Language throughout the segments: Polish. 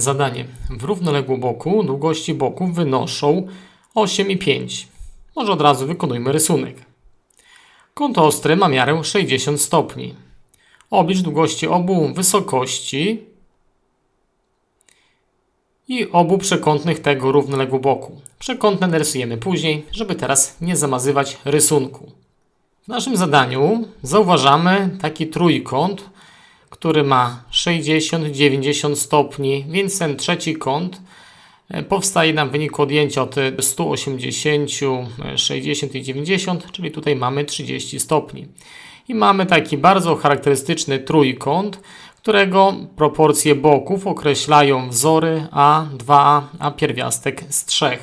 Zadanie. W równoległym boku długości boków wynoszą 8 i 5. Może od razu wykonujmy rysunek. Kąt ostry ma miarę 60 stopni. Oblicz długości obu wysokości i obu przekątnych tego równoległego boku. Przekątne narysujemy później, żeby teraz nie zamazywać rysunku. W naszym zadaniu zauważamy taki trójkąt, który ma 60-90 stopni, więc ten trzeci kąt e, powstaje nam w wyniku odjęcia od 180, 60 i 90, czyli tutaj mamy 30 stopni. I mamy taki bardzo charakterystyczny trójkąt, którego proporcje boków określają wzory A, 2A, a pierwiastek z 3.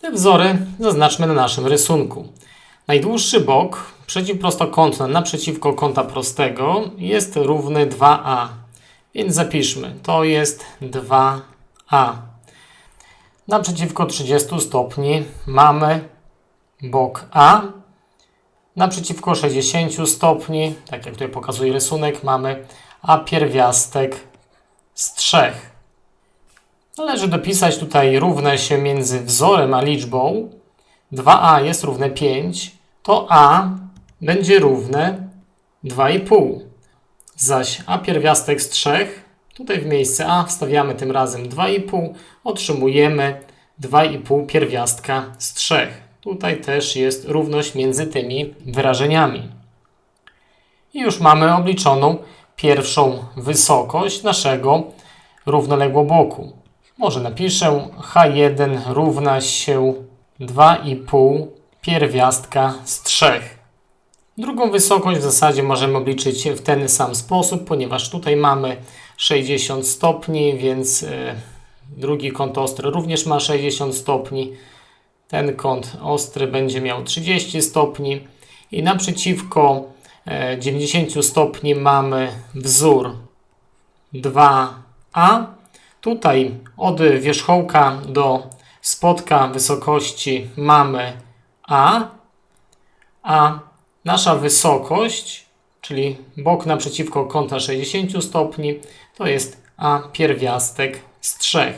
Te wzory zaznaczmy na naszym rysunku. Najdłuższy bok przeciwprostokątny naprzeciwko kąta prostego jest równy 2a. Więc zapiszmy, to jest 2a. Naprzeciwko 30 stopni mamy bok A. Naprzeciwko 60 stopni, tak jak tutaj pokazuje rysunek, mamy a pierwiastek z 3. Należy dopisać tutaj równe się między wzorem a liczbą. 2a jest równe 5, to a będzie równe 2,5. Zaś a pierwiastek z 3, tutaj w miejsce a wstawiamy tym razem 2,5, otrzymujemy 2,5 pierwiastka z 3. Tutaj też jest równość między tymi wyrażeniami. I już mamy obliczoną pierwszą wysokość naszego równoległego boku. Może napiszę H1 równa się 2,5 pierwiastka z 3. Drugą wysokość w zasadzie możemy obliczyć w ten sam sposób, ponieważ tutaj mamy 60 stopni, więc e, drugi kąt ostry również ma 60 stopni. Ten kąt ostry będzie miał 30 stopni i naprzeciwko 90 e, stopni mamy wzór 2a. Tutaj od wierzchołka do spotka wysokości mamy a, a nasza wysokość, czyli bok naprzeciwko kąta 60 stopni, to jest a pierwiastek z 3.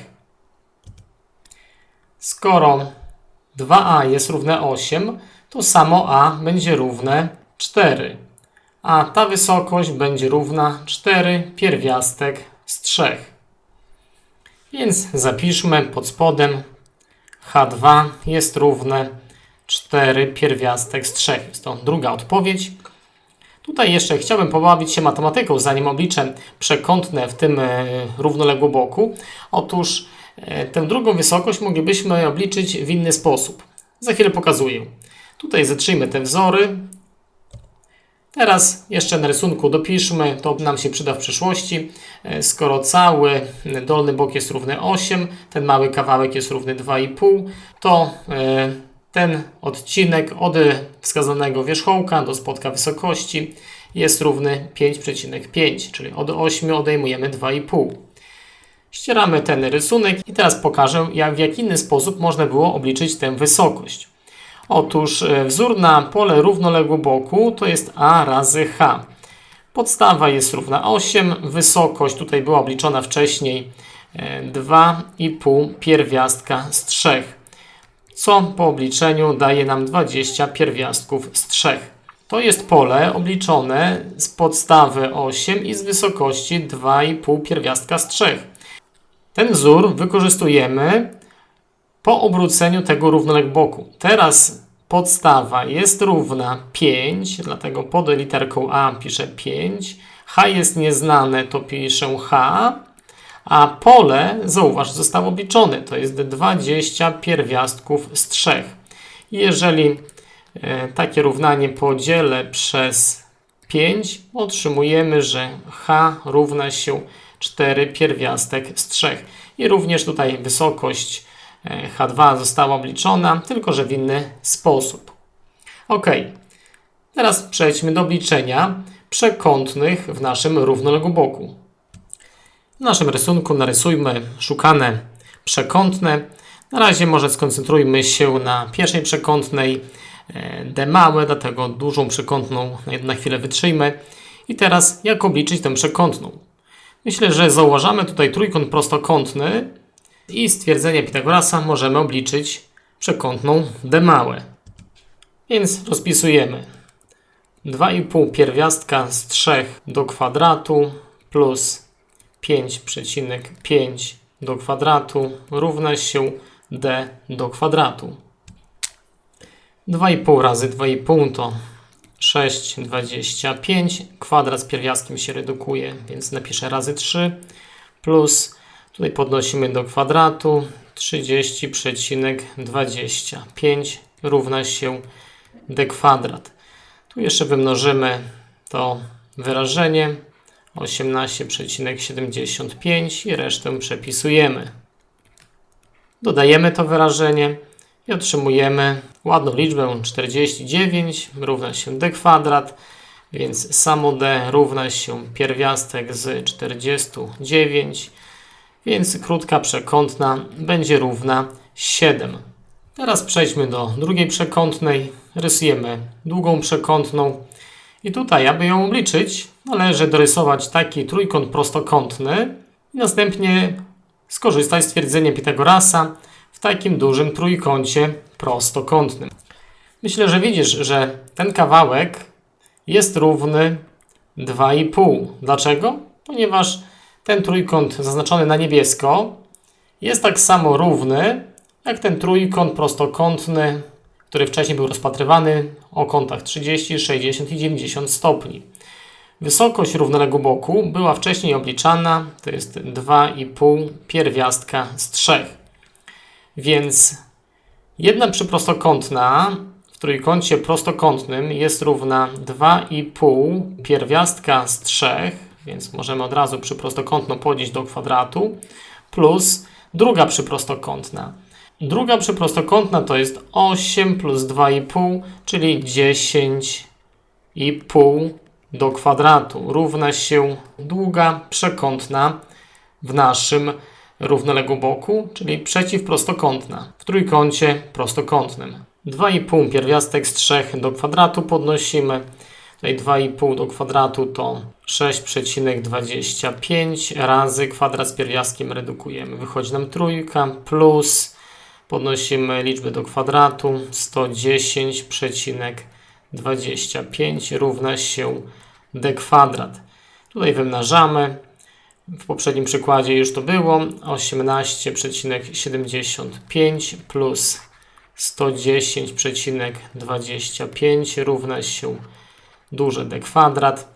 Skoro 2a jest równe 8, to samo a będzie równe 4, a ta wysokość będzie równa 4 pierwiastek z 3. Więc zapiszmy pod spodem H2 jest równe 4 pierwiastek z 3. Jest to druga odpowiedź. Tutaj jeszcze chciałbym pobawić się matematyką, zanim obliczę przekątne w tym e, równoległym boku. Otóż e, tę drugą wysokość moglibyśmy obliczyć w inny sposób. Za chwilę pokazuję. Tutaj zatrzyjmy te wzory. Teraz jeszcze na rysunku dopiszmy, to nam się przyda w przyszłości. E, skoro cały dolny bok jest równy 8, ten mały kawałek jest równy 2,5, to ten odcinek od wskazanego wierzchołka do spotka wysokości jest równy 5,5, czyli od 8 odejmujemy 2,5. Ścieramy ten rysunek i teraz pokażę, jak w jaki inny sposób można było obliczyć tę wysokość. Otóż e, wzór na pole równoległego boku to jest a razy h. Podstawa jest równa 8, wysokość tutaj była obliczona wcześniej 2,5 e, pierwiastka z 3 co po obliczeniu daje nam 20 pierwiastków z 3. To jest pole obliczone z podstawy 8 i z wysokości 2,5 pierwiastka z 3. Ten wzór wykorzystujemy po obróceniu tego równoległego boku. Teraz podstawa jest równa 5, dlatego pod literką A piszę 5. H jest nieznane, to piszę H a pole, zauważ, zostało obliczone. To jest 20 pierwiastków z 3. Jeżeli e, takie równanie podzielę przez 5, otrzymujemy, że h równa się 4 pierwiastek z 3. I również tutaj wysokość e, h2 została obliczona, tylko że w inny sposób. Ok, teraz przejdźmy do obliczenia przekątnych w naszym równoległym boku. W naszym rysunku narysujmy szukane przekątne. Na razie może skoncentrujmy się na pierwszej przekątnej e, D małe, dlatego dużą przekątną na chwilę wytrzyjmy. I teraz jak obliczyć tę przekątną? Myślę, że zauważamy tutaj trójkąt prostokątny i stwierdzenie Pitagorasa możemy obliczyć przekątną d małe. Więc rozpisujemy 2,5 pierwiastka z 3 do kwadratu plus 5,5 do kwadratu równa się d do kwadratu. 2,5 razy 2,5 to 6,25. Kwadrat z pierwiastkiem się redukuje, więc napiszę razy 3 plus tutaj podnosimy do kwadratu 30,25 równa się d kwadrat. Tu jeszcze wymnożymy to wyrażenie 18,75 i resztę przepisujemy. Dodajemy to wyrażenie i otrzymujemy ładną liczbę 49 równa się d kwadrat, więc samo d równa się pierwiastek z 49, więc krótka przekątna będzie równa 7. Teraz przejdźmy do drugiej przekątnej. Rysujemy długą przekątną. I tutaj, aby ją obliczyć, należy dorysować taki trójkąt prostokątny i następnie skorzystać z stwierdzenia Pitagorasa w takim dużym trójkącie prostokątnym. Myślę, że widzisz, że ten kawałek jest równy 2,5. Dlaczego? Ponieważ ten trójkąt zaznaczony na niebiesko jest tak samo równy jak ten trójkąt prostokątny, który wcześniej był rozpatrywany o kątach 30, 60 i 90 stopni. Wysokość równoległego boku była wcześniej obliczana, to jest 2,5 pierwiastka z 3. Więc jedna przyprostokątna w trójkącie prostokątnym jest równa 2,5 pierwiastka z 3, więc możemy od razu przyprostokątną podnieść do kwadratu, plus druga przyprostokątna. Druga przyprostokątna to jest 8 plus 2,5, czyli 10,5 do kwadratu. Równa się długa przekątna w naszym równoległym boku, czyli przeciwprostokątna w trójkącie prostokątnym. 2,5 pierwiastek z 3 do kwadratu podnosimy. Tutaj 2,5 do kwadratu to 6,25 razy kwadrat z pierwiastkiem redukujemy. Wychodzi nam trójka plus podnosimy liczbę do kwadratu 110,25 równa się d kwadrat. Tutaj wymnażamy. W poprzednim przykładzie już to było 18,75 plus 110,25 równa się duże d kwadrat.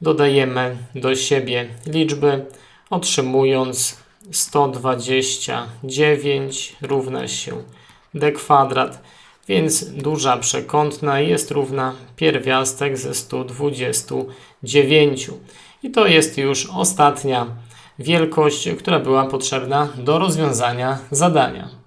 Dodajemy do siebie liczby, otrzymując 129 równa się d kwadrat, więc duża przekątna jest równa pierwiastek ze 129. I to jest już ostatnia wielkość, która była potrzebna do rozwiązania zadania.